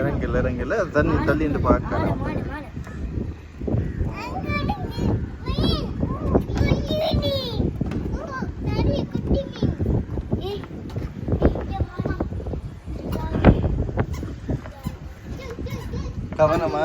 இறங்கல இறங்கல. தண்ணி தள்ளிட்டு பார்க்க கவனமா?